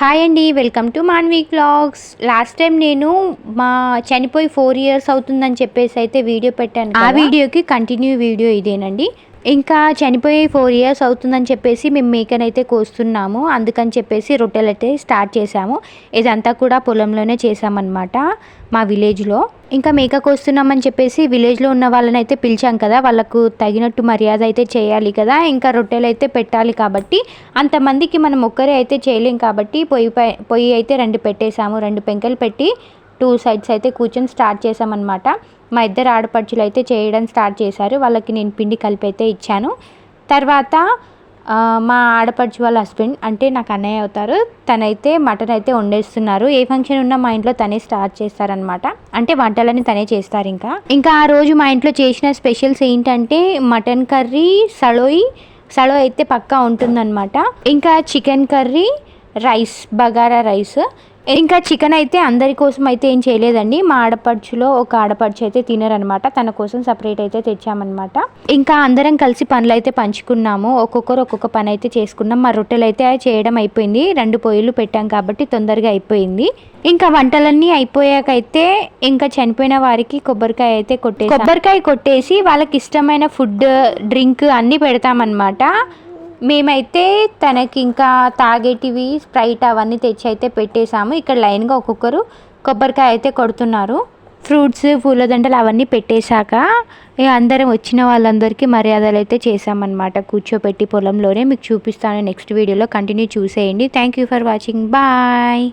Hi అండి welcome to Manvi vlogs last time నేను మా చనిపోయి ఫోర్ ఇయర్స్ అవుతుందని చెప్పేసి అయితే వీడియో పెట్టాను ఆ వీడియోకి కంటిన్యూ వీడియో ఇదేనండి. ఇంకా చనిపోయి ఫోర్ ఇయర్స్ అవుతుందని చెప్పేసి మేము మేకనైతే కోస్తున్నాము. అందుకని చెప్పేసి రొట్టెలు అయితే స్టార్ట్ చేసాము ఇదంతా కూడా పొలంలోనే చేసామన్నమాట మా విలేజ్లో. ఇంకా మేక కోస్తున్నామని చెప్పేసి విలేజ్లో ఉన్న వాళ్ళని అయితే పిలిచాం కదా వాళ్ళకు తగినట్టు మర్యాద అయితే చేయాలి కదా ఇంకా రొట్టెలు అయితే పెట్టాలి కాబట్టి అంతమందికి మనం ఒక్కరే అయితే చేయలేం కాబట్టి పొయ్యి పై పొయ్యి అయితే రెండు పెట్టేశాము రెండు పెంకలు పెట్టి. టూ సైడ్స్ అయితే కూర్చొని స్టార్ట్ చేసామన్నమాట మా ఇద్దరు ఆడపడుచులు అయితే చేయడం స్టార్ట్ చేశారు. వాళ్ళకి నేను పిండి కలిపి అయితే ఇచ్చాను. తర్వాత మా ఆడపడుచు వాళ్ళ హస్బెండ్ అంటే నాకు అన్నయ్య అవుతారు. తనైతే మటన్ అయితే వండేస్తున్నారు. ఏ ఫంక్షన్ ఉన్నా మా ఇంట్లో తనే స్టార్ట్ చేస్తారనమాట అంటే వంటలని తనే చేస్తారు ఇంకా. ఇంకా ఆ రోజు మా ఇంట్లో చేసిన స్పెషల్స్ ఏంటంటే మటన్ కర్రీ సలోయి సలో అయితే పక్కా ఉంటుందన్నమాట. ఇంకా chicken curry rice bagara rice. ఇంకా చికెన్ అయితే అందరి కోసం అయితే ఏం చేయలేదండి. మా ఆడపడుచులో ఒక ఆడపడుచు అయితే తినరనమాట. తన కోసం సపరేట్ అయితే తెచ్చామన్నమాట ఇంకా అందరం కలిసి పనులు అయితే పంచుకున్నాము. ఒక్కొక్కరు ఒక్కొక్క పని అయితే చేసుకున్నాం. మా రొట్టెలు అయితే చేయడం అయిపోయింది. రెండు పొయ్యిలు పెట్టాం కాబట్టి తొందరగా అయిపోయింది. ఇంకా వంటలన్నీ అయిపోయాక అయితే ఇంకా చనిపోయిన వారికి కొబ్బరికాయ అయితే కొట్టేసి. కొబ్బరికాయ కొట్టేసి వాళ్ళకి ఇష్టమైన ఫుడ్ డ్రింక్ అన్నీ పెడతామన్నమాట మేమైతే తనకి ఇంకా తాగేటివి స్ప్రైట్ అవన్నీ తెచ్చి అయితే పెట్టేశాము. ఇక్కడ లైన్గా ఒక్కొక్కరు కొబ్బరికాయ అయితే కొడుతున్నారు. ఫ్రూట్స్ పూలదండలు అవన్నీ పెట్టేశాక అందరం వచ్చిన వాళ్ళందరికీ మర్యాదలు అయితే చేసామన్నమాట కూర్చోపెట్టి పొలంలోనే మీకు చూపిస్తాను. నెక్స్ట్ వీడియోలో కంటిన్యూ చూసేయండి. Thank you for watching bye